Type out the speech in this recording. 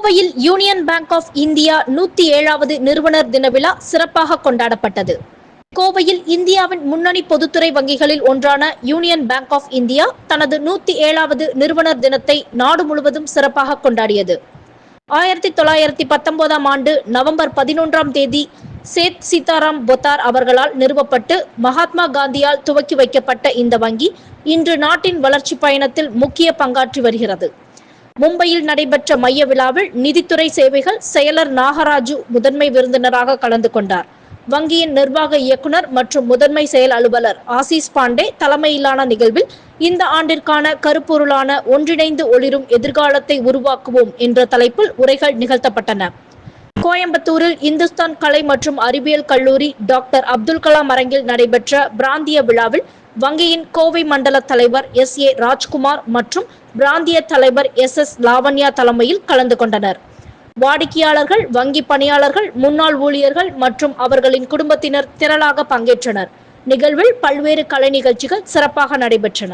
கோவையில் union bank of India நூத்தி ஏழாவது நிறுவனர் தின விழா சிறப்பாக கொண்டாடப்பட்டது. கோவையில் இந்தியாவின் முன்னணி பொதுத்துறை வங்கிகளில் ஒன்றான யூனியன் பேங்க் ஆஃப் இந்தியா தனது நூத்தி ஏழாவது நிறுவனர் தினத்தை நாடு முழுவதும் சிறப்பாக கொண்டாடியது. ஆயிரத்தி தொள்ளாயிரத்தி பத்தொன்பதாம் ஆண்டு நவம்பர் பதினொன்றாம் தேதி சேத் சீதாராம் பொத்தார் அவர்களால் நிறுவப்பட்டு மகாத்மா காந்தியால் துவக்கி வைக்கப்பட்ட இந்த வங்கி இன்று நாட்டின் வளர்ச்சி பயணத்தில் முக்கிய பங்காற்றி வருகிறது. மும்பையில் நடைபெற்ற மைய விழாவில் நிதித்துறை சேவைகள் செயலர் நாகராஜு முதன்மை விருந்தினராக கலந்து கொண்டார். வங்கியின் நிர்வாக இயக்குனர் மற்றும் முதன்மை செயல் அலுவலர் ஆசிஸ் பாண்டே தலைமையிலான நிகழ்வில் இந்த ஆண்டிற்கான கருப்பொருளான ஒன்றிணைந்து ஒளிரும் எதிர்காலத்தை உருவாக்குவோம் என்ற தலைப்பில் உரைகள் நிகழ்த்தப்பட்டன. கோயம்புத்தூரில் இந்துஸ்தான் கலை மற்றும் அறிவியல் கல்லூரி டாக்டர் அப்துல் கலாம் அரங்கில் நடைபெற்ற பிராந்திய விழாவில் வங்கியின் கோவை மண்டல தலைவர் எஸ் ஏ ராஜ்குமார் மற்றும் பிராந்திய தலைவர் எஸ் எஸ் லாவண்யா தலைமையில் கலந்து கொண்டனர். வாடிக்கையாளர்கள் வங்கி பணியாளர்கள் முன்னாள் ஊழியர்கள் மற்றும் அவர்களின் குடும்பத்தினர் திரளாக பங்கேற்றனர். நிகழ்வில் பல்வேறு கலை நிகழ்ச்சிகள் சிறப்பாக நடைபெற்றன.